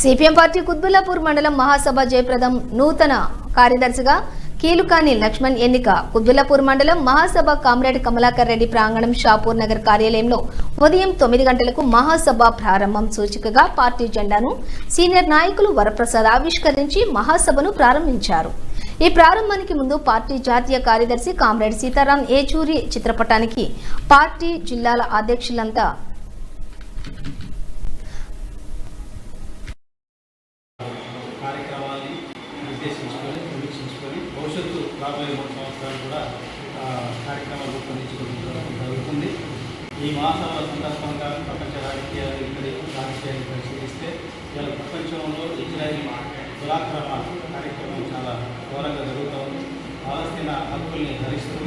CPM party Quthbullapur మండలం మహాసభ జయప్రదం నూతన కార్యదర్శిగా కీలుకాని లక్ష్మణ్ ఎన్నిక. కుత్బుల్లాపూర్ మండలం మహాసభ కామ్రేడ్ కమలాకర్ రెడ్డి ప్రాంగణం షాపూర్ నగర్ కార్యాలయంలో ఉదయం తొమ్మిది గంటలకు మహాసభ ప్రారంభం సూచికగా పార్టీ జెండాను సీనియర్ నాయకులు వరప్రసాద్ ఆవిష్కరించి మహాసభను ప్రారంభించారు. ఈ ప్రారంభానికి ముందు పార్టీ జాతీయ కార్యదర్శి కామ్రేడ్ సీతారాం ఏచూరి చిత్రపటానికి పార్టీ జిల్లాల అధ్యక్షులంతా కార్యక్రమాల్ని నిర్దేశించుకొని సమీక్షించుకొని భవిష్యత్తు రాబోయే మూడు సంవత్సరాలు కూడా కార్యక్రమాలు రూపొందించుకోవడం జరుగుతుంది. ఈ మహాసభల సందర్భంగా ప్రపంచ రాజకీయాలు ఇక్కడి రాజకీయాన్ని పరిశీలిస్తే ఇలా ప్రపంచంలో ఇజ్రాయిల్ దురాక్రమ కార్యక్రమం చాలా ఘోరంగా జరుగుతూ ఉంది. పాలస్తీనా హక్కుల్ని హరిస్తూ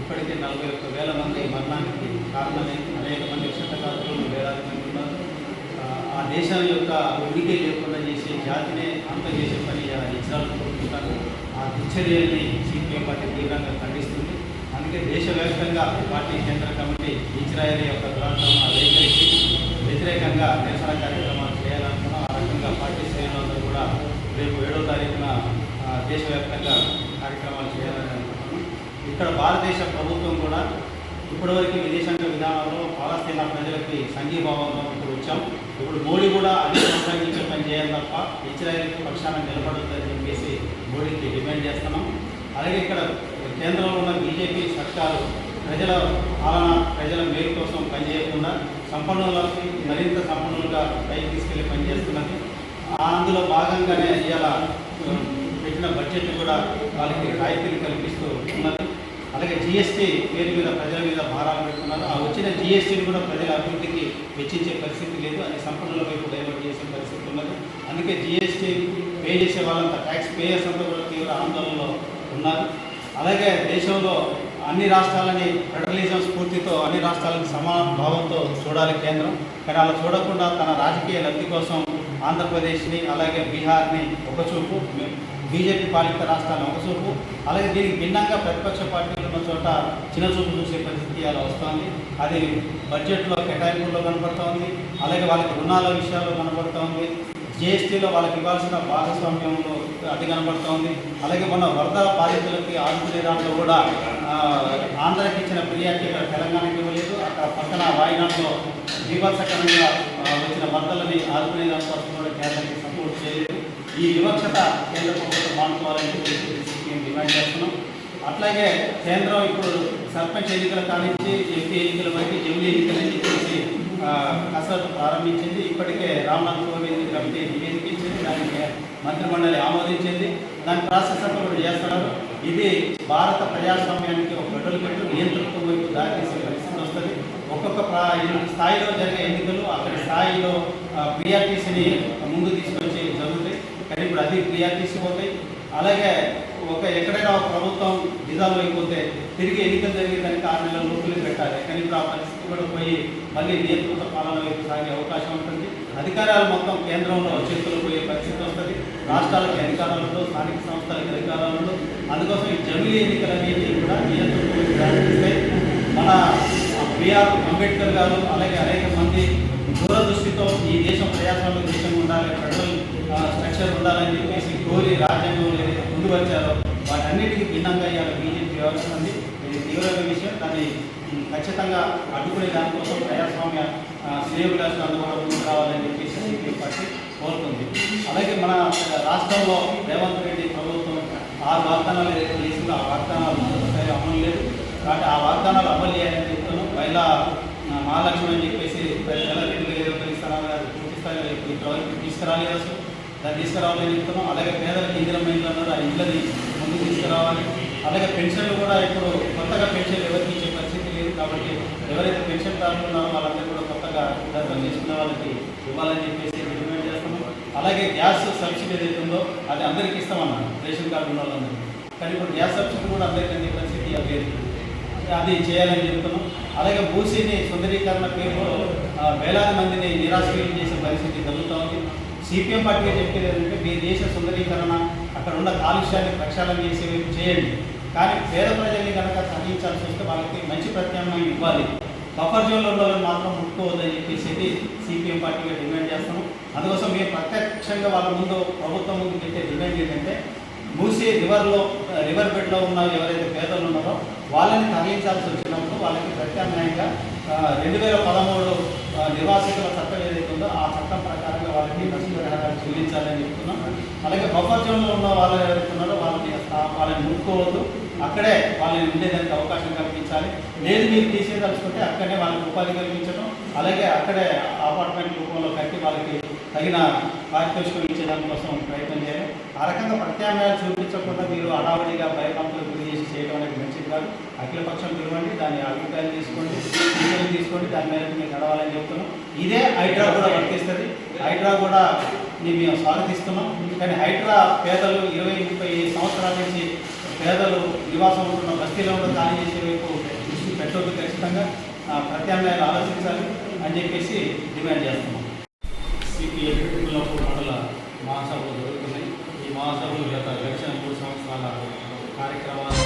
ఇప్పటికే నలభై ఒక్క వేల మంది మరణానికి కారణమై అనేక మంది క్షతగాత్రులు వేలాది మంది ఉన్నారు. ఆ, దేశాల దేశం యొక్క ఉనికి లేకుండా జాతినే అంత చేసే పని ఆ ఇజ్రాయల్ ఆ దుశ్చర్యల్ని సిపిఎం పార్టీ తీవ్రంగా ఖండిస్తుంది. అందుకే దేశవ్యాప్తంగా పార్టీ కేంద్ర కమిటీ ఇజ్రాయల్ యొక్క ప్రాంతం వైఖరికి వ్యతిరేకంగా నిరసన కార్యక్రమాలు చేయాలనుకున్నాం ఆ రకంగా పార్టీ శ్రేణులందరూ కూడా రేపు ఏడో తారీఖున ఆ, దేశవ్యాప్తంగా కార్యక్రమాలు చేయాలని అనుకుంటున్నాం ఇక్కడ భారతదేశ ప్రభుత్వం కూడా ఇప్పటివరకు విదేశాంగ విధానంలో పాలస్తీనా ప్రజలకి సంఘీభావంలో ఇప్పుడు వచ్చాం. ఇప్పుడు మోడీ కూడా అదే తప్ప ఇజ్రాయెల్ పక్షాన నిలబడుతుందని చెప్పేసి మోడీకి డిమాండ్ చేస్తున్నాం. అలాగే ఇక్కడ కేంద్రంలో ఉన్న బీజేపీ సర్కారు ప్రజల పాలన ప్రజల మేలు కోసం పనిచేయకుండా సంపన్నులకి మరింత సంపన్నులుగా పైకి తీసుకెళ్ళి పనిచేస్తున్నది. అందులో భాగంగానే ఇవాళ పెట్టిన బడ్జెట్ కూడా వాళ్ళకి రాయితీలు కల్పిస్తూ ఉన్నది. అలాగే జిఎస్టీ పేరు మీద ప్రజల మీద భారాలు పెడుతున్నారు. ఆ వచ్చిన జిఎస్టీని కూడా ప్రజల అభివృద్ధికి వెచ్చించే పరిస్థితి లేదు. అది సంపన్నుల వైపు డైవర్ట్ చేసే పరిస్థితి ఉన్నది. అందుకే జిఎస్టీ పే చేసే వాళ్ళంతా ట్యాక్స్ పేయర్స్ అంతా కూడా తీవ్ర ఆందోళనలో ఉన్నారు. అలాగే దేశంలో అన్ని రాష్ట్రాలని ఫెడరలిజం స్ఫూర్తితో అన్ని రాష్ట్రాలని సమాన భావంతో చూడాలి కేంద్రం. కానీ అలా చూడకుండా తన రాజకీయ లబ్ధి కోసం ఆంధ్రప్రదేశ్ని అలాగే బీహార్ని ఒకచూపు బీజేపీ పాలిత రాష్ట్రాలను ఒక చూపు అలాగే దీనికి భిన్నంగా ప్రతిపక్ష పార్టీలు ఉన్న చోట చిన్న చూపు చూసే పరిస్థితి అలా వస్తుంది. అది బడ్జెట్లో కేటాయింపుల్లో కనబడుతోంది. అలాగే వాళ్ళకి రుణాల విషయాల్లో కనబడుతోంది. జిఎస్టీలో వాళ్ళకి ఇవ్వాల్సిన భాగస్వామ్యంలో అది కనబడుతోంది. అలాగే మన వరద బాధితులకి ఆదుకునే దాంట్లో కూడా ఆ, ఆంధ్రాకి ఇచ్చిన ఫిర్యాదు ఇక్కడ తెలంగాణకి ఇవ్వలేదు. అక్కడ పక్కన వాయినాడులో బీభత్సకరంగా వచ్చిన వరదలని ఆదుకునే దానికోసం కూడా కేంద్రానికి సపోర్ట్ చేయలేదు. ఈ వివక్షత కేంద్ర ప్రభుత్వం మానుకోవాలని చెప్పేసి మేము డిమాండ్ చేస్తున్నాం. అట్లాగే కేంద్రం ఇప్పుడు సర్పంచ్ ఎన్నికల కానించి ఎంపీ ఎన్నికల వరకు జమిలీ ఎన్నికల నుంచి ఆ, కసరత్తు ప్రారంభించింది. ఇప్పటికే రామ్నాథ్ కోవింద్ కమిటీ నివేదిక ఇచ్చింది దానికి మంత్రిమండలి ఆమోదించింది. దాని ప్రాసెస్ అంతా కూడా చేస్తున్నారు. ఇది భారత ప్రజాస్వామ్యానికి ఒక పెట్రోల్ పెట్టు నియంతృత్వం వైపు దారితీసే పరిస్థితి వస్తుంది. ఒక్కొక్క ప్రా- స్థాయిలో జరిగే ఎన్నికలు అక్కడి స్థాయిలో ప్రియారిటీస్ని ముందు తీసుకొచ్చి జరుగుతాయి. కానీ ఇప్పుడు అది టీఆర్టీసీ పోతాయి అలాగే ఒక ఎక్కడైనా ఒక ప్రభుత్వం డిజాల్వ్ అయిపోతే తిరిగి ఎన్నికలు జరిగేదానికి ఆరు నెలల లోపులు పెట్టాలి. కానీ ఇప్పుడు ఆ పరిస్థితి కూడా పోయి మళ్ళీ నియంత్రిత పాలన వైపు సాగే అవకాశం ఉంటుంది. అధికారాలు మొత్తం కేంద్రంలో చేతులు పోయే పరిస్థితి వస్తుంది. రాష్ట్రాలకు అధికారాలు ఉండవు, స్థానిక సంస్థలకి అధికారాలు ఉండవు. అందుకోసం ఈ జమిలీ ఎన్నికలు అనేది కూడా నియంత్రణ మన బిఆర్ అంబేద్కర్ గారు అలాగే అనేక మంది దూరదృష్టితో ఈ దేశం ప్రజాస్వామ్య దేశం ఉండాలి ప్రజలు స్ట్రక్చర్ ఉండాలని చెప్పేసి కోరి రాజ్యాంగంలో ఏదైతే ముందువచ్చారో వాటన్నిటికీ భిన్నంగా ఇవాళ బీజేపీ వ్యవహరిస్తుంది ఇది తీవ్రమైన విషయం. దాన్ని ఖచ్చితంగా అడ్డుకునే దానికోసం ప్రజాస్వామ్య శ్రేయోభిలాషులు అందరూ కూడా ముందుకు రావాలని చెప్పేసి సిపిఎం పార్టీ కోరుతుంది. అలాగే మన రాష్ట్రంలో రేవంత్ రెడ్డి ప్రభుత్వం ఆరు వాగ్దానాలు ఏదైతే చేసిందో ఆ వాగ్దానాలు పూర్తి అమలు లేదు. కాబట్టి ఆ వాగ్దానాలు అమలు చేయాలని చెప్తాను మహిళా మహాలక్ష్మి అని చెప్పేసి ప్రతి రెండు వేల ఇరవై ఒకటి పూర్తి స్థాయిలో తీసుకురాలి అసలు. దాన్ని తీసుకురావాలని చెప్తున్నాం. అలాగే పేదలకు ఇందిరమ్మ ఇల్లు అన్నారు ఆ ఇళ్ళని ముందు తీసుకురావాలి. అలాగే పెన్షన్లు కూడా ఇప్పుడు కొత్తగా పెన్షన్ ఎవరికి ఇచ్చే పరిస్థితి లేదు కాబట్టి ఎవరైతే పెన్షన్ కాకుండా వాళ్ళందరూ కూడా కొత్తగా దరఖాస్తు చేసుకున్న వాళ్ళకి ఇవ్వాలని చెప్పేసి డిమాండ్ చేస్తున్నాం. అలాగే గ్యాస్ సబ్సిడీ ఏదైతే ఉందో అది అందరికీ ఇస్తామన్నారు రేషన్ కార్డు ఉన్న వాళ్ళందరికీ. కానీ ఇప్పుడు గ్యాస్ సబ్సిడీ కూడా అందరికీ అందే పరిస్థితి లేదు. అది చేయాలని చెప్తున్నాం. అలాగే భూసీని సుందరీకరణ పేరులో వేలాది మందిని నిరాశ్రయం చేసే పరిస్థితి జరుగుతోంది సిపిఎం పార్టీగా చెప్పేది ఏంటంటే మీ దేశ సుందరీకరణ అక్కడ ఉన్న కాలుష్యాన్ని ప్రక్షాళన చేసే చేయండి. కానీ పేద ప్రజల్ని కనుక తగ్గించాల్సి వస్తే వాళ్ళకి మంచి ప్రత్యామ్నాయం ఇవ్వాలి. బఫర్ జోన్లో ఉన్న మాత్రం ముట్టుకోవద్దని చెప్పేసి సిపిఎం పార్టీగా డిమాండ్ చేస్తాము అందుకోసం మేము ప్రత్యక్షంగా వాళ్ళ ముందు ప్రభుత్వం ముందు పెట్టే డిమాండ్ ఏంటంటే మూసి రివర్లో రివర్ బెడ్లో ఉన్న ఎవరైతే పేదలు ఉన్నారో వాళ్ళని తరలించాల్సి వచ్చినప్పుడు వాళ్ళకి ప్రత్యామ్నాయంగా రెండు వేల పదమూడు నిర్వాసితుల చట్టం ఏదైతే ఉందో ఆ చట్టం ప్రకారంగా వాళ్ళకి నష్టపరిహారాలు చెల్లించాలని చెప్తున్నాం. అలాగే బఫర్ జోన్లో ఉన్న వాళ్ళు ఎవరైతే ఉన్నారో వాళ్ళని వాళ్ళని ముట్టుకోవద్దు అక్కడే వాళ్ళని ఉండేదానికి అవకాశం కల్పించాలి. లేదు మీరు తీసేదలుచుకుంటే అక్కడే వాళ్ళకి ఉపాధి కల్పించడం. అలాగే అక్కడే అపార్ట్మెంట్ రూపంలో కట్టి వాళ్ళకి తగిన పారితోషికం ఇచ్చే దానికోసం ప్రయత్నం చేయాలి. ఆ రకంగా ప్రత్యామ్నాయాలు చూపించకుండా మీరు హడావడిగా భయకంపులకు గురి చేసి చేయడం అనేది మంచిది కాదు. అఖిలపక్షం పిలవండి దాని అభిప్రాయం తీసుకోండి తీసుకోండి దాని మేరకు మీరు నడవాలని చెప్తున్నాం. ఇదే హైడ్రా కూడా వర్తిస్తుంది. హైడ్రా కూడా మేము స్వాగతిస్తున్నాం. కానీ హైడ్రా పేదలు ఇరవై ముప్పై సంవత్సరాల నుంచి పేదలు నివాసం ఉంటున్న బస్తీలో కూడా ఖాళీ చేసే వైపు దృష్టి పెట్టొద్దు ఖచ్చితంగా. ప్రత్యామ్నాయాలు ఆలోచించాలి అని చెప్పేసి డిమాండ్ చేస్తున్నాం. సిపిఎల్ మండల మహాసభలు జరుగుతున్నాయి. ఈ మహాసభలు గత గడిచిన మూడు సంవత్సరాల కార్యక్రమాలు